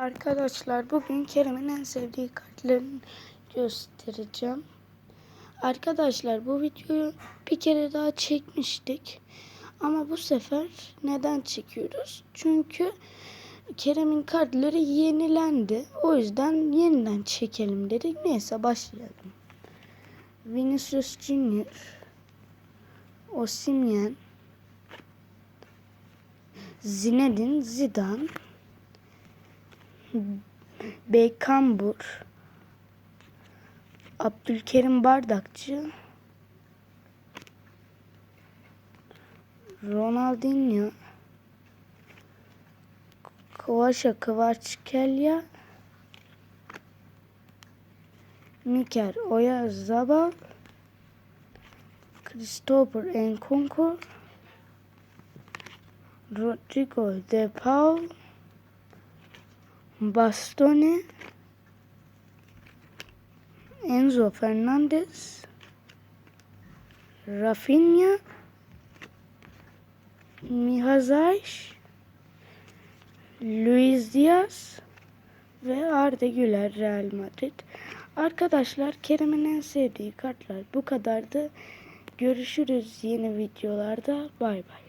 Arkadaşlar bugün Kerem'in en sevdiği kartlarını göstereceğim. Arkadaşlar bu videoyu bir kere daha çekmiştik. Ama bu sefer neden çekiyoruz? Çünkü Kerem'in kartları yenilendi. O yüzden yeniden çekelim dedik. Neyse başlayalım. Vinicius Junior Osimhen Zinedine Zidane Beykambur Abdülkerim Bardakçı Ronaldinho Kovaşa Kvaratskhelia Miker Oyarzabal Christopher Nkunku Rodrigo De Paul Bastoni Enzo Fernandez Rafinha Mihazaj Luis Diaz ve Arda Güler Real Madrid. Arkadaşlar Kerem'in en sevdiği kartlar bu kadardı. Görüşürüz yeni videolarda. Bay bay.